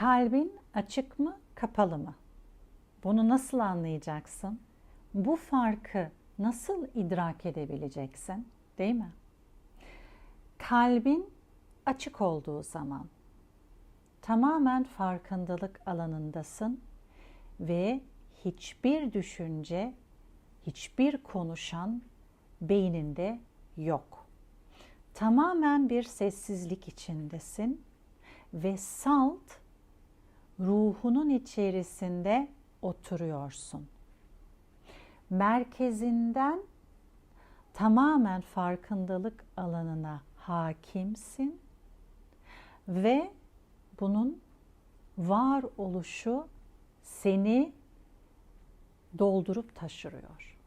Kalbin açık mı, kapalı mı? Bunu nasıl anlayacaksın? Bu farkı nasıl idrak edebileceksin? Değil mi? Kalbin açık olduğu zaman tamamen farkındalık alanındasın ve hiçbir düşünce, hiçbir konuşan beyninde yok. Tamamen bir sessizlik içindesin ve salt ruhunun içerisinde oturuyorsun. Merkezinden tamamen farkındalık alanına hakimsin ve bunun var oluşu seni doldurup taşırıyor.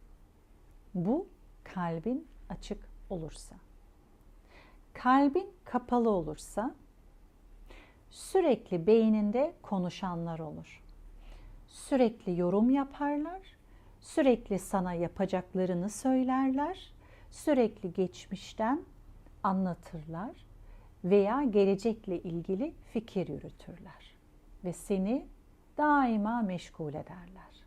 Bu kalbin açık olursa. Kalbin kapalı olursa sürekli beyninde konuşanlar olur. Sürekli yorum yaparlar, sürekli sana yapacaklarını söylerler, sürekli geçmişten anlatırlar veya gelecekle ilgili fikir yürütürler ve seni daima meşgul ederler.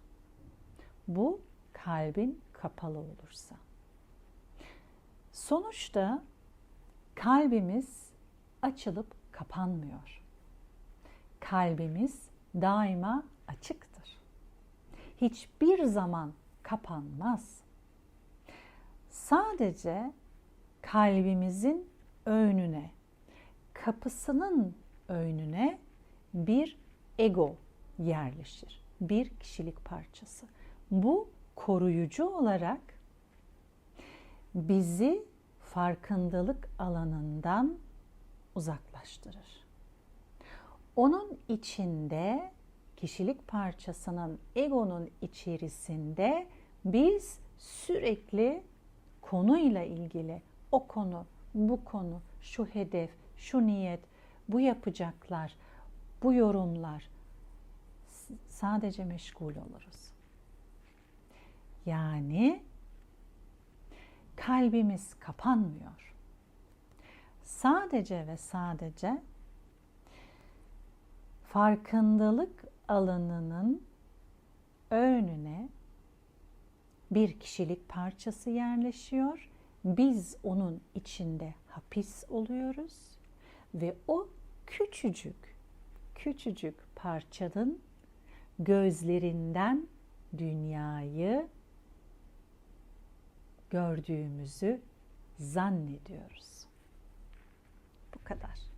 Bu kalbin kapalı olursa. Sonuçta kalbimiz açılıp kapanmıyor. Kalbimiz daima açıktır. Hiçbir zaman kapanmaz. Sadece kalbimizin önüne, kapısının önüne bir ego yerleşir. Bir kişilik parçası. Bu koruyucu olarak bizi farkındalık alanından uzaklaştırır. Onun içinde kişilik parçasının egonun içerisinde biz sürekli konuyla ilgili o konu, bu konu, şu hedef, şu niyet, bu yapacaklar, bu yorumlar sadece meşgul oluruz. Yani kalbimiz kapanmıyor. Sadece ve sadece farkındalık alanının önüne bir kişilik parçası yerleşiyor. Biz onun içinde hapis oluyoruz ve o küçücük küçücük parçanın gözlerinden dünyayı gördüğümüzü zannediyoruz. Bu kadar.